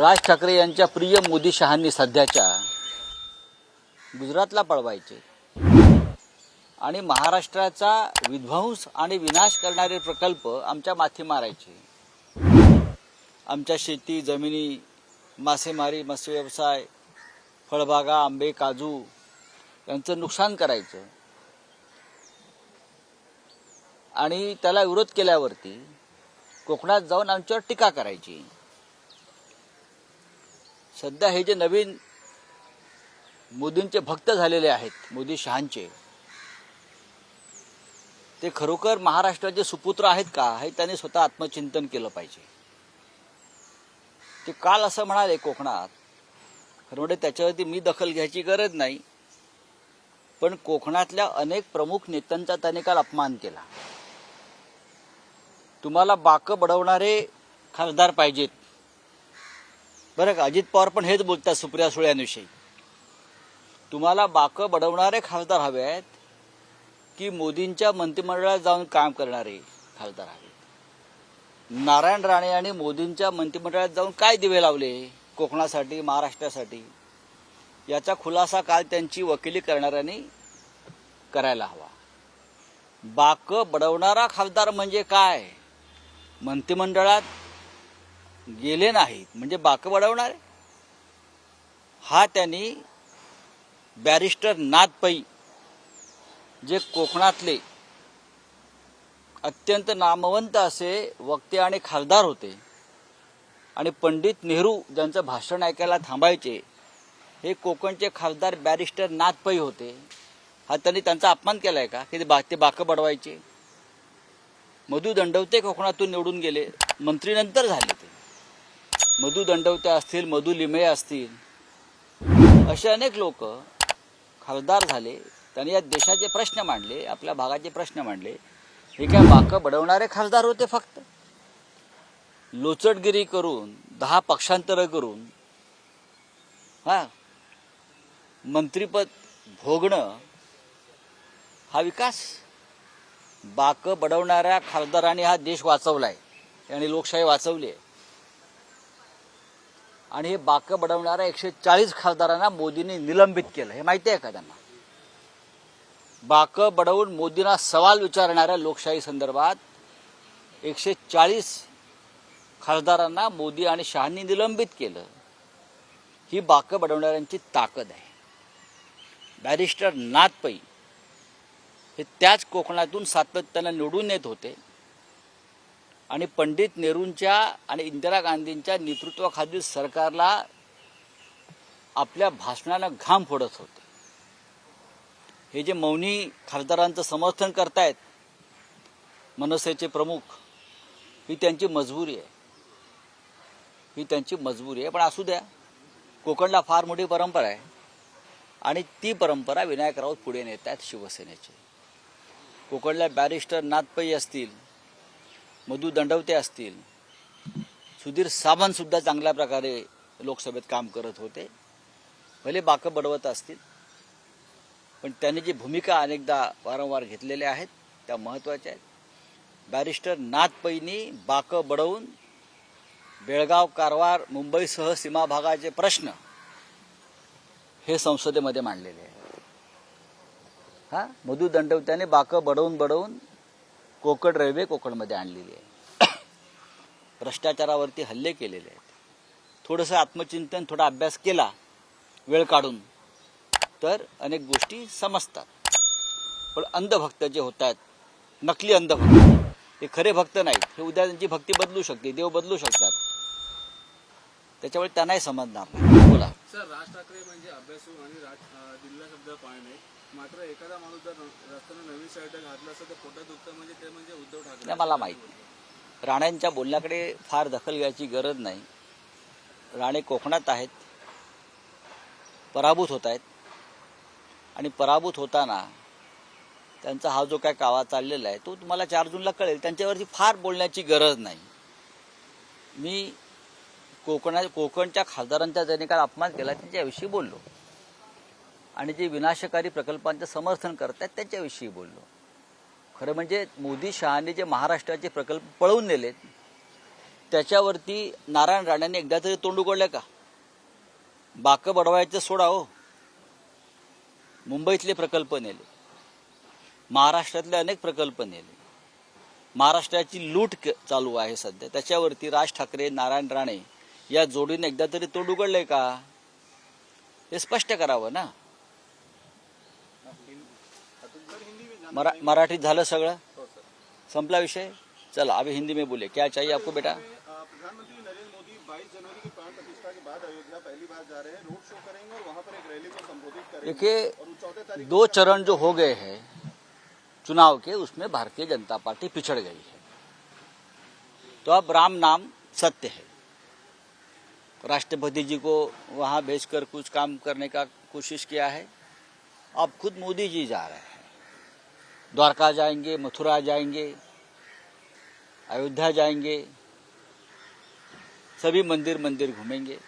राज ठाकरे यांच्या प्रिय मोदी शहांनी सध्याच्या गुजरातला पळवायचे. आणि महाराष्ट्राचा विध्वंस आणि विनाश करणारे प्रकल्प आमच्या माथी मारायचे. आमच्या शेती जमिनी मासेमारी मत्स्य व्यवसाय फळबागा आंबे काजू यांचं नुकसान करायचं. आणि त्याला विरोध केल्यावरती कोकणात जाऊन आमच्यावर टीका करायची. सध्या हे जे नवीन मोदींचे भक्त झालेले आहेत मोदी शहांचे ते खरोखर महाराष्ट्राचे सुपुत्र आहेत का हे त्यांनी स्वतः आत्मचिंतन केलं पाहिजे. ते काल असं म्हणाले कोकणात खरं म्हणजे त्याच्यावरती मी दखल घ्यायची गरज नाही पण कोकणातल्या अनेक प्रमुख नेत्यांचा त्याने काल अपमान केला. तुम्हाला बाकं बडवणारे खासदार पाहिजेत. बरं का अजित पवार पण हेच बोलतात सुप्रिया सुळ्यांविषयी तुम्हाला बाकं बडवणारे खासदार हवे आहेत की मोदींच्या मंत्रिमंडळात जाऊन काम करणारे खासदार हवेत? नारायण राणे आणि मोदींच्या मंत्रिमंडळात जाऊन काय दिवे लावले कोकणासाठी महाराष्ट्रासाठी? याचा खुलासा काल त्यांची वकिली करणाऱ्यांनी करायला हवा. बाक बडवणारा खासदार म्हणजे काय? मंत्रिमंडळात गेले नाहीत. म्हणजे बाक बडवणारे हा त्यांनी बॅरिस्टर नाथ पै जे कोकणातले अत्यंत नामवंत असे वक्ते आणि खासदार होते आणि पंडित नेहरू ज्यांचं भाषण ऐकायला थांबायचे हे कोकणचे खासदार बॅरिस्टर नाथ पै होते. हा त्यांनी त्यांचा अपमान केलाय का? की ते बा ते बाकं बडवायचे मधु दंडवते कोकणातून निवडून गेले. मंत्रीनंतर झाले ते. मधु दंडवत्या असतील मधु लिमये असतील. असे अनेक लोक खासदार झाले त्यांनी या देशाचे प्रश्न मांडले आपल्या भागाचे प्रश्न मांडले. हे काय बाकं बडवणारे खासदार होते फक्त. लोचटगिरी करून दहा पक्षांतर करून हा मंत्रीपद भोगणं हा विकास बाकं बडवणाऱ्या खासदारांनी हा देश वाचवलाय. आणि लोकशाही वाचवली आहे. आणि हे बाकं बडवणाऱ्या एकशे चाळीस खासदारांना मोदींनी निलंबित केलं. हे माहिती आहे का त्यांना? बाकं बडवून मोदींना सवाल विचारणाऱ्या लोकशाही संदर्भात एकशे चाळीस खासदारांना मोदी आणि शहांनी निलंबित केलं. ही बाकं बडवणाऱ्यांची ताकद आहे. बॅरिस्टर नाथ पै हे त्याच कोकणातून सातत्यानं निवडून येत होते. आणि पंडित नेहरूंच्या आणि इंदिरा गांधींच्या नेतृत्वाखालील सरकारला आपल्या भाषणानं घाम फोडत होते. हे जे मौनी खासदारांचं समर्थन करतायत मनसेचे प्रमुख ही त्यांची मजबुरी आहे. ही त्यांची मजबुरी आहे. पण असू द्या कोकणला फार मोठी परंपरा आहे आणि ती परंपरा विनायक राऊत पुढे नेत आहेत शिवसेनेची. कोकणला बॅरिस्टर नाथपै असतील मधु दंडवते असतील. सुधीर सावंत सुद्धा चांगल्या प्रकारे लोकसभेत काम करत होते. भले बाकं बडवत असतील. पण त्यांनी जी भूमिका अनेकदा वारंवार घेतलेल्या आहेत त्या महत्त्वाच्या आहेत. बॅरिस्टर नाथपैंनी बाकं बडवून बेळगाव कारवार मुंबईसह सीमा भागाचे प्रश्न हे संसदेमध्ये मांडलेले आहेत. हा मधू दंडवत्याने बाकं बडवून बडवून कोकण रेल्वे कोकणमध्ये आणलेली आहे. भ्रष्टाचारावरती हल्ले केलेले आहेत. थोडंसं आत्मचिंतन थोडा अभ्यास केला वेळ काढून तर अनेक गोष्टी समजतात. पण अंधभक्त जे होत आहेत नकली अंधभक्त हे खरे भक्त नाहीत. हे उद्या त्यांची भक्ती बदलू शकते देव बदलू शकतात. त्याच्यामुळे त्यांनाही समजणार बोला. सर राज ठाकरे म्हणजे अभ्यासू आणि राज अं, शब्द पाळणे. मात्र एखादा माणूस जर रस्त्यानं नवीन शर्ट घातला असं तर पोटात दुखतं म्हणजे ते म्हणजे उद्धव ठाकरे. मला माहीत नाही. राण्यांच्या बोलण्याकडे फार दखल घ्यायची गरज नाही. राणे कोकणात आहेत. पराभूत होत आहेत. आणि पराभूत होताना त्यांचा हा जो काय कावा चाललेला आहे तो तुम्हाला चार जूनला कळेल. त्यांच्यावरती फार बोलण्याची गरज नाही. मी कोकणा कोकणच्या खासदारांचा ज्यांनी काल अपमान केला त्यांच्याविषयी बोललो. आणि जे विनाशकारी प्रकल्पांचं समर्थन करतात त्यांच्याविषयी बोललो. खरं म्हणजे मोदी शहाने जे महाराष्ट्राचे प्रकल्प पळवून नेलेत त्याच्यावरती नारायण राणेने एकदा तरी तोंड उघडलं का? बाकं बडवायचं सोडा हो. मुंबईतले प्रकल्प नेले. महाराष्ट्रातले अनेक प्रकल्प नेले. महाराष्ट्राची लूट चालू आहे सध्या. त्याच्यावरती राज ठाकरे नारायण राणे या जोडीने एकदा तरी तोंड उघडलंय का? हे स्पष्ट करावं ना. मरा मराठीत झालं सगळं? संपला विषय? चला अभी हिंदी में बोले क्या चाहिए आपको बेटा? प्रधानमंत्री नरेंद्र मोदी 22 जनवरी की प्राण प्रतिष्ठा के बाद अयोध्या पहली बार जा रहे हैं। रोड शो करेंगे और वहाँ पर एक रैली को संबोधित करेंगे। देखिए दो चरण जो हो गए हैं चुनाव के उसमें भारतीय जनता पार्टी पिछड़ गई है। तो अब राम नाम सत्य है। राष्ट्रपति जी को वहाँ भेजकर कुछ काम करने का कोशिश किया है। अब खुद मोदी जी जा रहे हैं। द्वारका जाएँगे, मथुरा जाएँगे, अयोध्या जाएँगे, सभी मंदिर मंदिर घूमेंगे,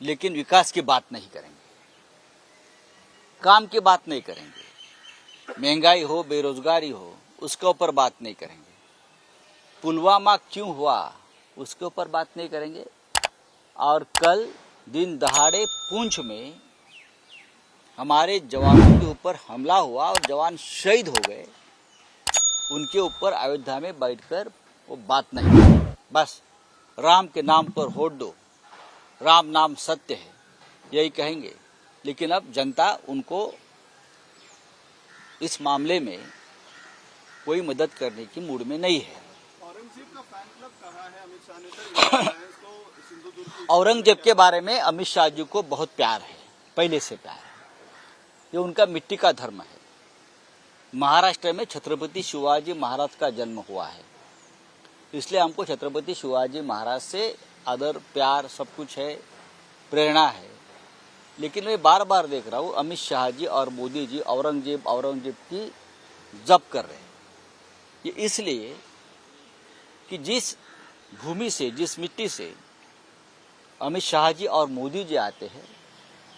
लेकिन विकास की बात नहीं करेंगे, काम की बात नहीं करेंगे, महँगाई हो, बेरोजगारी हो, उसके ऊपर बात नहीं करेंगे। पुलवामा क्यों हुआ, उसके ऊपर बात नहीं करेंगे। और कल दिन दहाड़े पूंछ में हमारे जवानों के ऊपर हमला हुआ और जवान शहीद हो गए। उनके ऊपर अयोध्या में बैठकर वो बात नहीं बस राम के नाम पर होट दो। राम नाम सत्य है यही कहेंगे। लेकिन अब जनता उनको इस मामले में कोई मदद करने की मूड में नहीं है। औरंगज़ेब का औरंगज़ेब के बारे में अमित शाह जी को बहुत प्यार है पहले से प्यार है। ये उनका मिट्टी का धर्म है। महाराष्ट्र में छत्रपति शिवाजी महाराज का जन्म हुआ है। इसलिए हमको छत्रपति शिवाजी महाराज से आदर, प्यार सब कुछ है, प्रेरणा है। लेकिन मैं बार बार देख रहा हूँ, अमित शाह जी और मोदी जी औरंगज़ेब औरंगज़ेब की जप कर रहे हैं। ये इसलिए कि जिस भूमि से, जिस मिट्टी से अमित शाह जी और मोदी जी आते हैं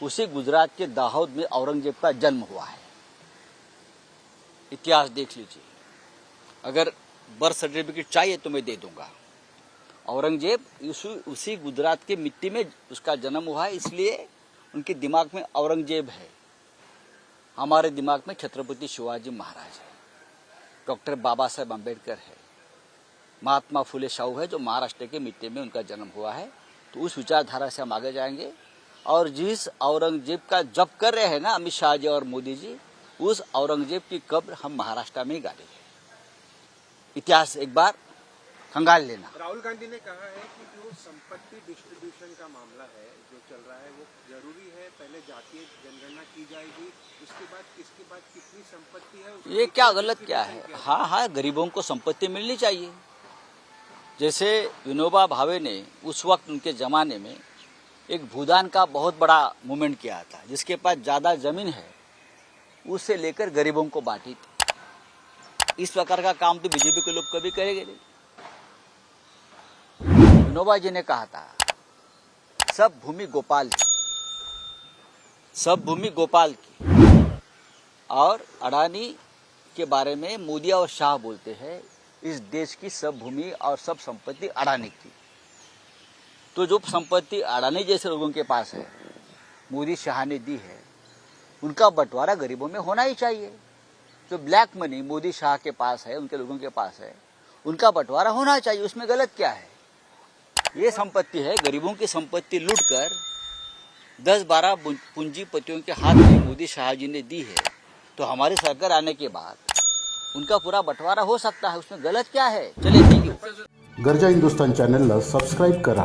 उसी गुजरात के दाहोद में औरंगज़ेब का जन्म हुआ है। इतिहास देख लीजिए। अगर बर्थ सर्टिफिकेट चाहिए तो मैं दे दूँगा। औरंगज़ेब उसी गुजरात के मिट्टी में उसका जन्म हुआ है, इसलिए उनके दिमाग में औरंगज़ेब है। हमारे दिमाग में छत्रपति शिवाजी महाराज है। डॉक्टर बाबा साहेब अंबेडकर है। महात्मा फुले साहू है, जो महाराष्ट्र के मिट्टी में उनका जन्म हुआ है। तो उस विचारधारा से हम आगे जाएँगे। और जिस औरंगज़ेब का जप कर रहे हैं ना अमित शाह जी और मोदी जी उस औरंगज़ेब की कब्र हम महाराष्ट्र में ही गाड़ेंगे इतिहास एक बार खंगाल लेना। राहुल गांधी ने कहा है कि जो संपत्ति डिस्ट्रीब्यूशन का मामला है जो चल रहा है वो ज़रूरी है पहले जातीय जनगणना की जाएगी उसके बाद किसके बाद कितनी संपत्ति है ये क्या गलत क्या है? हाँ हाँ गरीबों को संपत्ति मिलनी चाहिए। जैसे विनोबा भावे ने उस वक्त उनके जमाने में एक भूदान का बहुत बड़ा मूवमेंट किया था, जिसके पास ज़्यादा ज़मीन है उससे लेकर गरीबों को बांटी थी। इस प्रकार का काम तो बीजेपी के लोग कभी करेंगे नहीं। विनोबा जी ने कहा था, सब भूमि गोपाल की सब भूमि गोपाल की। और अडानी के बारे में मोदी और शाह बोलते हैं, इस देश की सब भूमि और सब संपत्ति अडानी की। तो जो संपत्ति अडानी जैसे लोगों के पास है, मोदी शाह ने दी है, उनका बंटवारा गरीबों में होना ही चाहिए। जो ब्लैक मनी मोदी शाह के पास है, उनके लोगों के पास है, उनका बंटवारा होना चाहिए, उसमें गलत क्या है? ये संपत्ति है, गरीबों की संपत्ति लूटकर दस बारह पूंजीपतियों के हाथ में मोदी शाह जी ने दी है तो हमारी सरकार आने के बाद उनका पूरा बंटवारा हो सकता है, उसमें गलत क्या है? यू। गरजा हिंदुस्तान चॅनलला सबस्क्राईब करा।